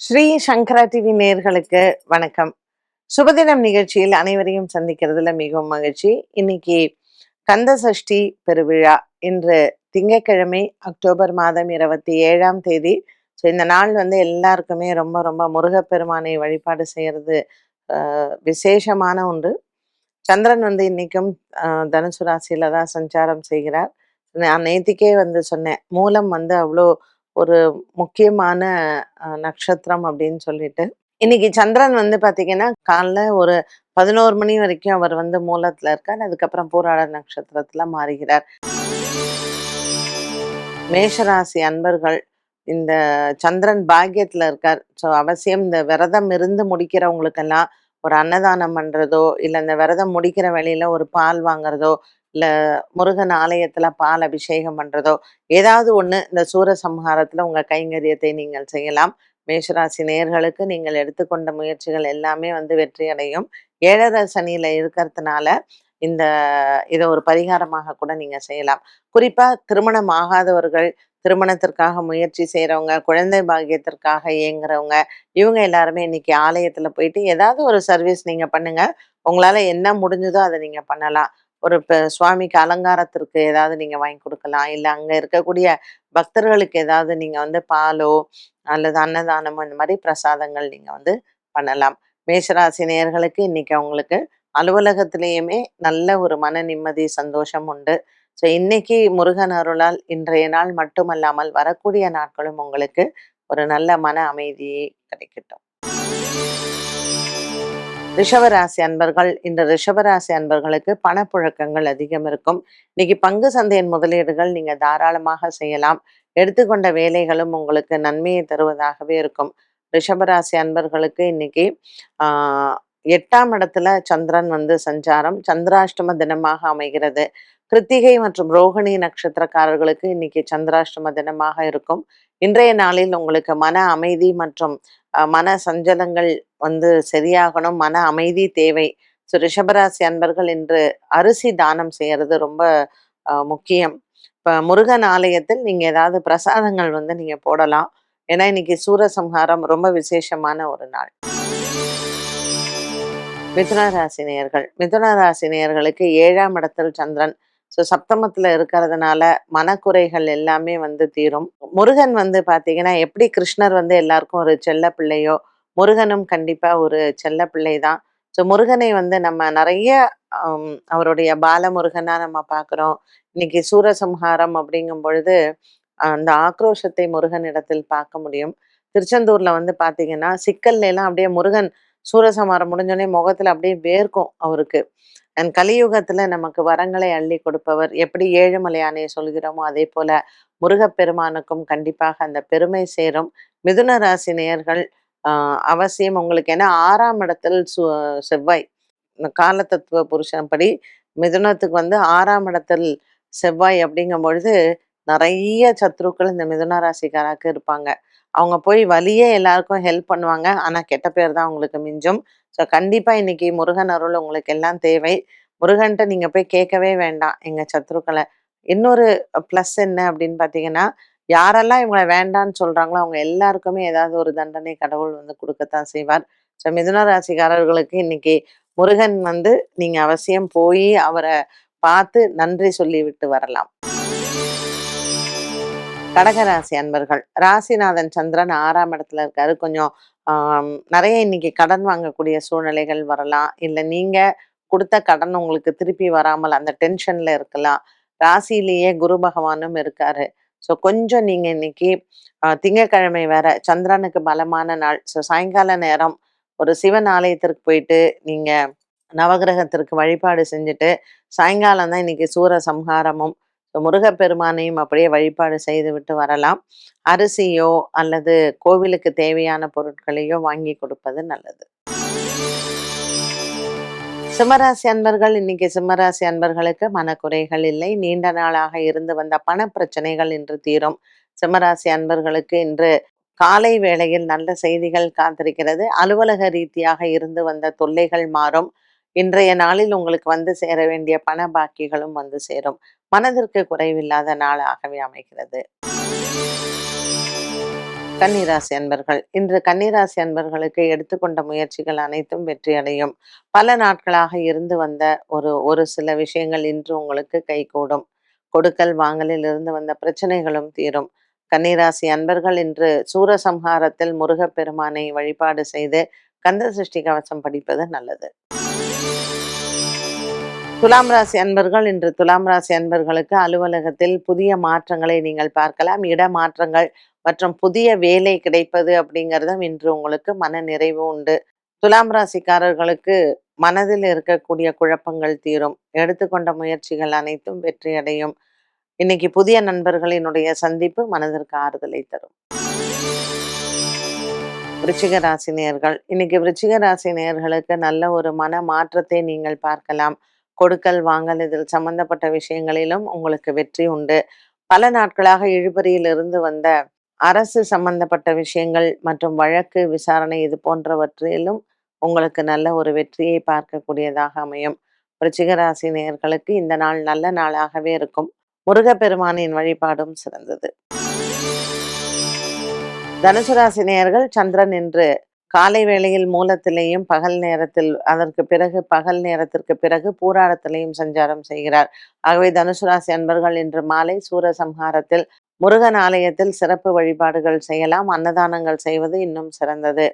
ஸ்ரீ சங்கரா TV நேர்களுக்கு வணக்கம். சுபதினம் நிகழ்ச்சியில் அனைவரையும் சந்திக்கிறதுல மிகவும் மகிழ்ச்சி. இன்னைக்கு கந்த சஷ்டி பெருவிழா. இன்று திங்கட்கிழமை அக்டோபர் மாதம் இருபத்தி ஏழாம் தேதி. ஸோ இந்த நாள் வந்து எல்லாருக்குமே ரொம்ப ரொம்ப முருகப்பெருமானை வழிபாடு செய்யறது ஆஹ், விசேஷமான ஒன்று. சந்திரன் வந்து இன்னைக்கும் ஆஹ், தனுசு ராசியில தான் சஞ்சாரம் செய்கிறார். நான் நேத்திக்கே வந்து சொன்னேன் மூலம் வந்து அவ்வளோ ஒரு முக்கியமான நட்சத்திரம் அப்படின்னு சொல்லிட்டு. இன்னைக்கு சந்திரன் வந்து பாத்தீங்கன்னா காலைல ஒரு பதினோரு மணி வரைக்கும் அவர் வந்து மூலத்துல இருக்கார். அதுக்கப்புறம் போராட நட்சத்திரத்துல மாறுகிறார். மேஷராசி அன்பர்கள் இந்த சந்திரன் பாக்கியத்தில் இருக்கார். ஸோ அவசியம் இந்த விரதம் இருந்து முடிக்கிறவங்களுக்கெல்லாம் ஒரு அன்னதானம் பண்றதோ இல்லை இந்த விரதம் முடிக்கிற வேலையில் ஒரு பால் வாங்குறதோ இல்லை முருகன் ஆலயத்துல பால் அபிஷேகம் பண்றதோ ஏதாவது ஒண்ணு இந்த சூரசம்ஹாரத்துல உங்கள் கைங்கரியத்தை நீங்கள் செய்யலாம். மேஷராசி நேர்களுக்கு நீங்கள் எடுத்துக்கொண்ட முயற்சிகள் எல்லாமே வந்து வெற்றி அடையும் ஏழரை சனியில் இருக்கிறதுனால இந்த இதை ஒரு பரிகாரமாக கூட நீங்க செய்யலாம். குறிப்பா திருமணம் ஆகாதவர்கள் திருமணத்திற்காக முயற்சி செய்றவங்க குழந்தை பாக்கியத்திற்காக இயங்குறவங்க இவங்க எல்லாருமே இன்னைக்கு ஆலயத்துல போயிட்டு ஏதாவது ஒரு சர்வீஸ் நீங்கள் பண்ணுங்க. உங்களால என்ன முடிஞ்சதோ அதை நீங்க பண்ணலாம். ஒரு சுவாமிக்கு அலங்காரத்திற்கு ஏதாவது நீங்கள் வாங்கி கொடுக்கலாம். இல்லை அங்கே இருக்கக்கூடிய பக்தர்களுக்கு ஏதாவது நீங்கள் வந்து பாலோ அல்லது அன்னதானமோ இந்த மாதிரி பிரசாதங்கள் நீங்கள் வந்து பண்ணலாம். மேஷராசி நேயர்களுக்கு இன்னைக்கு அவங்களுக்கு அலுவலகத்திலேயுமே நல்ல ஒரு மன நிம்மதி சந்தோஷம் உண்டு. ஸோ இன்னைக்கு முருகன் அருளால் இன்றைய நாள் மட்டுமல்லாமல் வரக்கூடிய நாட்களும் உங்களுக்கு ஒரு நல்ல மன அமைதியை கிடைக்கட்டும். ரிஷபராசி அன்பர்கள் இந்த ரிஷபராசி அன்பர்களுக்கு பணப்புழக்கங்கள் அதிகம் இருக்கும். இன்னைக்கு பங்கு சந்தையின் முதலீடுகள் நீங்க தாராளமாக செய்யலாம். எடுத்துக்கொண்ட வேலைகளும் உங்களுக்கு நன்மையை தருவதாகவே இருக்கும். ரிஷபராசி அன்பர்களுக்கு இன்னைக்கு ஆஹ் எட்டாம் இடத்துல சந்திரன் வந்து சஞ்சாரம். சந்திராஷ்டம தினமாக அமைகிறது. கிருத்திகை மற்றும் ரோஹிணி நட்சத்திரக்காரர்களுக்கு இன்னைக்கு சந்திராஷ்டம தினமாக இருக்கும். இன்றைய நாளில் உங்களுக்கு மன அமைதி மற்றும் மன சஞ்சலங்கள் வந்து சரியாகணும். மன அமைதி தேவை. ஸோ ரிஷபராசி அன்பர்கள் இன்று அரிசி தானம் செய்யறது ரொம்ப அஹ், முக்கியம். இப்போ முருகன் ஆலயத்தில் நீங்க ஏதாவது பிரசாதங்கள் வந்து நீங்க போடலாம். ஏன்னா இன்னைக்கு சூரசம்ஹாரம் ரொம்ப விசேஷமான ஒரு நாள். மிதுன ராசி நேயர்கள். மிதுன ராசி நேயர்களுக்கு ஏழாம் இடத்தில் சந்திரன். ஸோ சப்தமத்துல இருக்கிறதுனால மனக்குறைகள் எல்லாமே வந்து தீரும். முருகன் வந்து பாத்தீங்கன்னா எப்படி கிருஷ்ணர் வந்து எல்லாருக்கும் ஒரு செல்ல பிள்ளையோ முருகனும் கண்டிப்பா ஒரு செல்ல பிள்ளை தான். ஸோ முருகனை வந்து நம்ம நிறைய அவருடைய பாலமுருகனா நம்ம பார்க்குறோம் இன்னைக்கு சூரசம்ஹாரம் அப்படிங்கும் பொழுது அந்த ஆக்ரோஷத்தை முருகனிடத்தில் பார்க்க முடியும். திருச்செந்தூர்ல வந்து பாத்தீங்கன்னா சிக்கல்ல எல்லாம் அப்படியே முருகன் சூரசம்ஹாரம் முடிஞ்சோடனே முகத்துல அப்படியே வேர்க்கும் அவருக்கு. அண்ட் கலியுகத்துல நமக்கு வரங்களை அள்ளி கொடுப்பவர் எப்படி ஏழுமலையானே சொல்கிறோமோ அதே போல முருகப்பெருமானுக்கும் கண்டிப்பாக அந்த பெருமை சேரும். மிதுன ராசி நேயர்கள் ஆஹ் அவசியம் உங்களுக்கு ஏன்னா ஆறாம் இடத்தில் சு செவ்வாய். இந்த காலத்தத்துவ புருஷன்படி மிதுனத்துக்கு வந்து ஆறாம் இடத்தில் செவ்வாய் அப்படிங்கும் பொழுது நிறைய சத்ருக்கள் இந்த மிதுன ராசிக்காராக்கு இருப்பாங்க. அவங்க போய் வழியே எல்லாருக்கும் ஹெல்ப் பண்ணுவாங்க. ஆனால் கெட்ட பேர் தான் உங்களுக்கு மிஞ்சும். ஸோ கண்டிப்பாக இன்னைக்கு முருகன் அருள் உங்களுக்கு எல்லாம் தேவை. முருகன்ட்ட நீங்கள் போய் கேட்கவே வேண்டாம் எங்கள் சத்ருக்களை. இன்னொரு ப்ளஸ் என்ன அப்படின்னு பார்த்தீங்கன்னா யாரெல்லாம் இவங்களை வேண்டான்னு சொல்றாங்களோ அவங்க எல்லாருக்குமே ஏதாவது ஒரு தண்டனை கடவுள் வந்து கொடுக்கத்தான் செய்வார். ஸோ மிதுன ராசிக்காரர்களுக்கு இன்னைக்கு முருகன் வந்து நீங்கள் அவசியம் போய் அவரை பார்த்து நன்றி சொல்லி விட்டு வரலாம். கடகராசி அன்பர்கள். ராசிநாதன் சந்திரன் ஆறாம் இடத்துல இருக்காரு. கொஞ்சம் நிறைய இன்னைக்கு கடன் வாங்கக்கூடிய சூழ்நிலைகள் வரலாம். இல்லை நீங்க கொடுத்த கடன் உங்களுக்கு திருப்பி வராமல் அந்த டென்ஷன்ல இருக்கலாம். ராசியிலேயே குரு பகவானும் இருக்காரு. ஸோ கொஞ்சம் நீங்க இன்னைக்கு திங்கக்கிழமை திங்கட்கிழமை வேற சந்திரனுக்கு பலமான நாள். ஸோ சாயங்கால நேரம் ஒரு சிவன் ஆலயத்திற்கு போயிட்டு நீங்க நவகிரகத்திற்கு வழிபாடு செஞ்சுட்டு சாயங்காலம் தான் இன்னைக்கு சூர சம்ஹாரமும் முருகப்பெருமானையும் அப்படியே வழிபாடு செய்துவிட்டு வரலாம். அரிசியோ அல்லது கோவிலுக்கு தேவையான பொருட்களையோ வாங்கி கொடுப்பது நல்லது. சிம்மராசி அன்பர்கள் இன்னைக்கு சிம்மராசி அன்பர்களுக்கு மனக்குறைகள் இல்லை. நீண்ட நாளாக இருந்து வந்த பண பிரச்சனைகள் இன்று தீரும். சிம்மராசி அன்பர்களுக்கு இன்று காலை வேளையில் நல்ல செய்திகள் காத்திருக்கிறது. அலுவலக ரீதியாக இருந்து வந்த தொல்லைகள் மாறும். இன்றைய நாளில் உங்களுக்கு வந்து சேர வேண்டிய பண பாக்கிகளும் வந்து சேரும். மனதிற்கு குறைவில்லாத நாளாகவே அமைகிறது. கன்னிராசி அன்பர்கள் இன்று கன்னிராசி அன்பர்களுக்கு எடுத்துக்கொண்ட முயற்சிகள் அனைத்தும் வெற்றி அடையும். பல நாட்களாக இருந்து வந்த ஒரு ஒரு சில விஷயங்கள் இன்று உங்களுக்கு கைகூடும் கொடுக்கல் வாங்கலில் இருந்து வந்த பிரச்சனைகளும் தீரும். கன்னிராசி அன்பர்கள் இன்று சூரசம்ஹாரத்தில் முருகப்பெருமானை வழிபாடு செய்து கந்த சிருஷ்டி கவசம் படிப்பது நல்லது. துலாம் ராசி அன்பர்கள் இன்று துலாம் ராசி அன்பர்களுக்கு அலுவலகத்தில் புதிய மாற்றங்களை நீங்கள் பார்க்கலாம். இட மாற்றங்கள் மற்றும் புதிய வேலை கிடைப்பது அப்படிங்கிறதும் இன்று உங்களுக்கு மன நிறைவு உண்டு. துலாம் ராசிக்காரர்களுக்கு மனதில் இருக்கக்கூடிய குழப்பங்கள் தீரும். எடுத்துக்கொண்ட முயற்சிகள் அனைத்தும் வெற்றியடையும். இன்னைக்கு புதிய நண்பர்களினுடைய சந்திப்பு மனதிற்கு ஆறுதலை தரும். விருச்சிக ராசி நேர்கள். இன்னைக்கு விருச்சிக ராசி நேர்களுக்கு நல்ல ஒரு மன மாற்றத்தை நீங்கள் பார்க்கலாம். கொடுக்கல் வாங்கல் இதில் சம்பந்தப்பட்ட விஷயங்களிலும் உங்களுக்கு வெற்றி உண்டு. பல நாட்களாக இழுபறியில் இருந்து வந்த அரசு சம்பந்தப்பட்ட விஷயங்கள் மற்றும் வழக்கு விசாரணை இது போன்றவற்றிலும் உங்களுக்கு நல்ல ஒரு வெற்றியை பார்க்கக்கூடியதாக அமையும். ரிச்சிகராசி நேயர்களுக்கு இந்த நாள் நல்ல நாளாகவே இருக்கும். முருகப்பெருமானின் வழிபாடும் சிறந்தது. தனுசு ராசி நேயர்கள் சந்திரன் என்று காலை வேளையில் மூலத்திலேயும் பகல் நேரத்தில் அதற்கு பிறகு பகல் நேரத்திற்கு பிறகு பூராடத்திலேயும் சஞ்சாரம் செய்கிறார். ஆகவே தனுசு ராசி அன்பர்கள் இன்று மாலை சூரசம்ஹாரத்தில் முருகன் ஆலயத்தில் சிறப்பு வழிபாடுகள் செய்யலாம். அன்னதானங்கள் செய்வது இன்னும் சிறந்தது.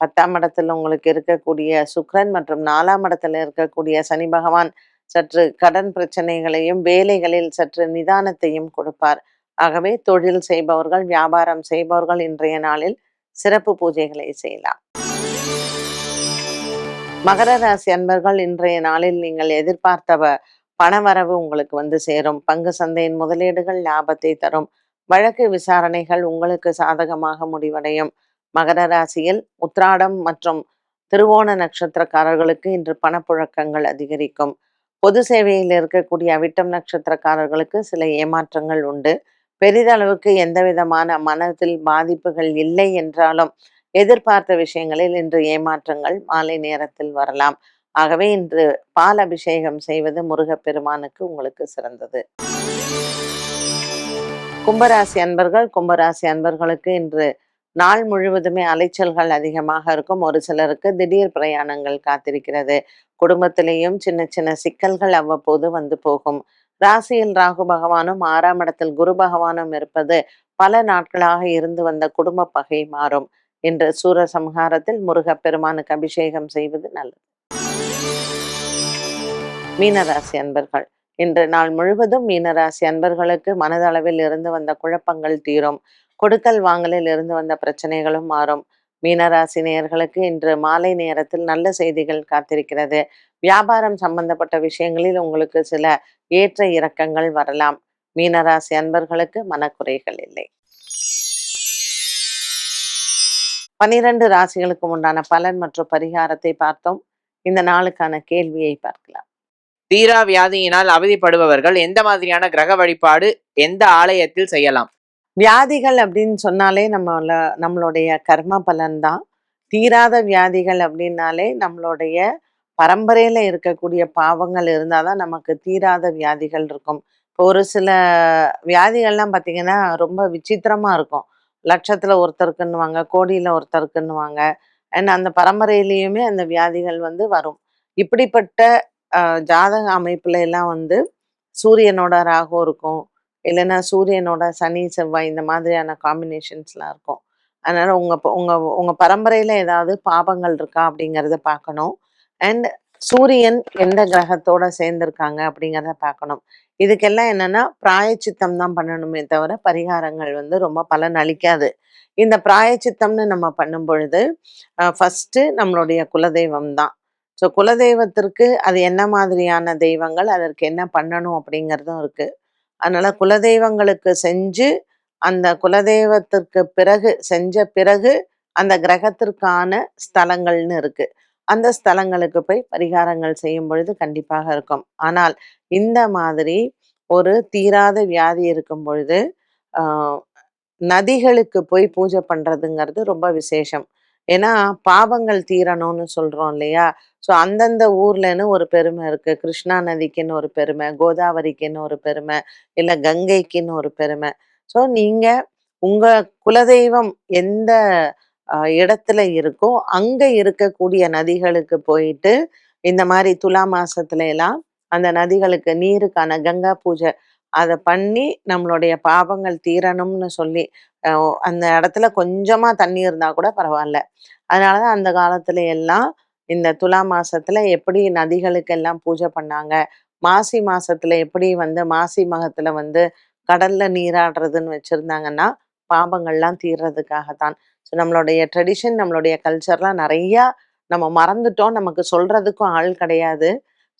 பத்தாம் இடத்தில் உங்களுக்கு இருக்கக்கூடிய சுக்ரன் மற்றும் நாலாம் இடத்தில் இருக்கக்கூடிய சனி பகவான் சற்று கடன் பிரச்சனைகளையும் வேலைகளில் சற்று நிதானத்தையும் கொடுப்பார். ஆகவே தொழில் செய்பவர்கள் வியாபாரம் செய்பவர்கள் இன்றைய நாளில் சிறப்பு பூஜைகளை செய்யலாம். மகர ராசி அன்பர்கள் இன்றைய நாளில் நீங்கள் எதிர்பார்த்த பணவரவு உங்களுக்கு வந்து சேரும். பங்கு சந்தையின் முதலீடுகள் லாபத்தை தரும். வழக்கு விசாரணைகள் உங்களுக்கு சாதகமாக முடிவடையும். மகர ராசியில் உத்ராடம் மற்றும் திருவோண நட்சத்திரக்காரர்களுக்கு இன்று பணப்புழக்கங்கள் அதிகரிக்கும். பொது சேவையில் இருக்கக்கூடிய அவிட்டம் நட்சத்திரக்காரர்களுக்கு சில ஏமாற்றங்கள் உண்டு. பெரிதளவுக்கு எந்த விதமான மனத்தில் பாதிப்புகள் இல்லை என்றாலும் எதிர்பார்த்த விஷயங்களில் இன்று ஏமாற்றங்கள் மாலை நேரத்தில் வரலாம். ஆகவே இன்று பால் அபிஷேகம் செய்வது முருகப்பெருமானுக்கு உங்களுக்கு சிறந்தது. கும்பராசி அன்பர்கள் கும்பராசி அன்பர்களுக்கு இன்று நாள் முழுவதுமே அலைச்சல்கள் அதிகமாக இருக்கும். ஒரு சிலருக்கு திடீர் பிரயாணங்கள் காத்திருக்கிறது. குடும்பத்திலேயும் சின்ன சின்ன சிக்கல்கள் அவ்வப்போது வந்து போகும். ராசியில் ராகு பகவானும் ஆறாம் இடத்தில் குரு பகவானும் இருப்பது பல நாட்களாக இருந்து வந்த குடும்ப பகை மாறும். இன்று சூர சம்ஹாரத்தில் முருகப்பெருமானுக்கு அபிஷேகம் செய்வது நல்லது. மீனராசி அன்பர்கள் இன்று நாள் முழுவதும் மீனராசி அன்பர்களுக்கு மனதளவில் இருந்து வந்த குழப்பங்கள் தீரும். கொடுக்கல் வாங்கலில் இருந்து வந்த பிரச்சனைகளும் மாறும். மீனராசி நேயர்களுக்கு இன்று மாலை நேரத்தில் நல்ல செய்திகள் காத்திருக்கிறது. வியாபாரம் சம்பந்தப்பட்ட விஷயங்களில் உங்களுக்கு சில ஏற்ற இறக்கங்கள் வரலாம். மீனராசி அன்பர்களுக்கு மனக்குறைகள் இல்லை. பனிரெண்டு ராசிகளுக்கு உண்டான பலன் மற்றும் பரிகாரத்தை பார்த்தோம். இந்த நாளுக்கான கேள்வியை பார்க்கலாம். தீரா வியாதியினால் அவதிப்படுபவர்கள் எந்த மாதிரியான கிரக வழிபாடு எந்த ஆலயத்தில் செய்யலாம்? வியாதிகள் அப்படின்னு சொன்னாலே நம்மள நம்மளுடைய கர்ம பலன் தான் தீராத வியாதிகள் அப்படின்னாலே நம்மளுடைய பரம்பரையில இருக்கக்கூடிய பாவங்கள் இருந்தால் தான் நமக்கு தீராத வியாதிகள் இருக்கும். இப்போ ஒரு சில வியாதிகள்லாம் பார்த்தீங்கன்னா ரொம்ப விசித்திரமாக இருக்கும். லட்சத்தில் ஒருத்தருக்குன்னுவாங்க கோடியில் ஒருத்தருக்குன்னுவாங்க. அண்ட் அந்த பரம்பரையிலையுமே அந்த வியாதிகள் வந்து வரும். இப்படிப்பட்ட ஜாதக அமைப்புல எல்லாம் வந்து சூரியனோட ராகு இருக்கும். இல்லைன்னா சூரியனோட சனி செவ்வாய் இந்த மாதிரியான காம்பினேஷன்ஸ்லாம் இருக்கும். அதனால உங்க உங்கள் உங்க உங்க பரம்பரையில ஏதாவது பாபங்கள் இருக்கா அப்படிங்கிறத பார்க்கணும். அண்ட் சூரியன் எந்த கிரகத்தோட சேர்ந்திருக்காங்க அப்படிங்கிறத பார்க்கணும். இதுக்கெல்லாம் என்னன்னா பிராயச்சித்தம் தான் பண்ணணுமே தவிர பரிகாரங்கள் வந்து ரொம்ப பலன் அளிக்காது. இந்த பிராயச்சித்தம்னு நம்ம பண்ணும் பொழுது ஃபர்ஸ்ட் நம்மளுடைய குலதெய்வம் தான். ஸோ குலதெய்வத்திற்கு அது என்ன மாதிரியான தெய்வங்கள் அதற்கு என்ன பண்ணணும் அப்படிங்கிறதும் இருக்கு. அதனால குலதெய்வங்களுக்கு செஞ்சு அந்த குலதெய்வத்திற்கு பிறகு செஞ்ச பிறகு அந்த கிரகத்திற்கான ஸ்தலங்கள்னு இருக்கு. அந்த ஸ்தலங்களுக்கு போய் பரிகாரங்கள் செய்யும் பொழுது கண்டிப்பாக இருக்கும். ஆனால் இந்த மாதிரி ஒரு தீராத வியாதி இருக்கும் பொழுது நதிகளுக்கு போய் பூஜை பண்றதுங்கிறது ரொம்ப விசேஷம். ஏன்னா பாவங்கள் தீரணும்னு சொல்றோம் இல்லையா? ஸோ அந்தந்த ஊர்லன்னு ஒரு பெருமை இருக்கு. கிருஷ்ணா நதிக்குன்னு ஒரு பெருமை கோதாவரிக்குன்னு ஒரு பெருமை இல்லை கங்கைக்குன்னு ஒரு பெருமை. ஸோ நீங்க உங்க குலதெய்வம் எந்த இடத்துல இருக்கோ அங்க இருக்கக்கூடிய நதிகளுக்கு போயிட்டு இந்த மாதிரி துலா மாசத்துல எல்லாம் அந்த நதிகளுக்கு நீருக்கான கங்கா பூஜை அதை பண்ணி நம்மளுடைய பாவங்கள் தீரணும்னு சொல்லி அந்த இடத்துல கொஞ்சமா தண்ணி இருந்தா கூட பரவாயில்ல. அதனாலதான் அந்த காலத்துல எல்லாம் இந்த துலா மாசத்துல எப்படி நதிகளுக்கு எல்லாம் பூஜை பண்ணாங்க மாசி மாசத்துல எப்படி வந்து மாசி மகத்துல வந்து கடல்ல நீராடுறதுன்னு வச்சிருந்தாங்கன்னா பாவங்கள்லாம் தீர்றதுக்காகத்தான். ஸோ நம்மளுடைய ட்ரெடிஷன் நம்மளுடைய கல்ச்சர்லாம் நிறையா நம்ம மறந்துட்டோம். நமக்கு சொல்றதுக்கும் ஆள் கிடையாது.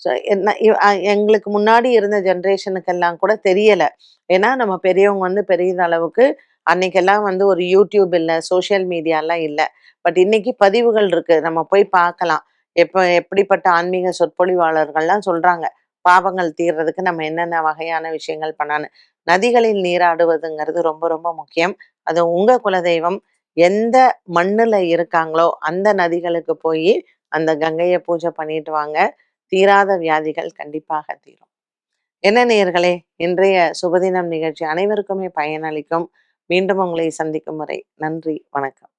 என்ன எங்களுக்கு முன்னாடி இருந்த ஜென்ரேஷனுக்கெல்லாம் கூட தெரியலை. ஏன்னா நம்ம பெரியவங்க வந்து பெரிய அளவுக்கு அன்னைக்கெல்லாம் வந்து ஒரு யூடியூப் இல்லை சோஷியல் மீடியாலாம் இல்லை. பட் இன்னைக்கு பதிவுகள் இருக்கு. நம்ம போய் பார்க்கலாம். எப்போ எப்படிப்பட்ட ஆன்மீக சொற்பொழிவாளர்கள்லாம் சொல்றாங்க. பாவங்கள் தீர்றதுக்கு நம்ம என்னென்ன வகையான விஷயங்கள் பண்ணான்னு. நதிகளில் நீராடுவதுங்கிறது ரொம்ப ரொம்ப முக்கியம். அது உங்க குலதெய்வம் எந்த மண்ணில் இருக்காங்களோ அந்த நதிகளுக்கு போய் அந்த கங்கையை பூஜை பண்ணிட்டு வாங்க. தீராத வியாதிகள் கண்டிப்பாக தீரும். என்ன நேயர்களே இன்றைய சுபதினம் நிகழ்ச்சி அனைவருக்குமே பயனளிக்கும். மீண்டும் உங்களை சந்திக்கும் வரை நன்றி வணக்கம்.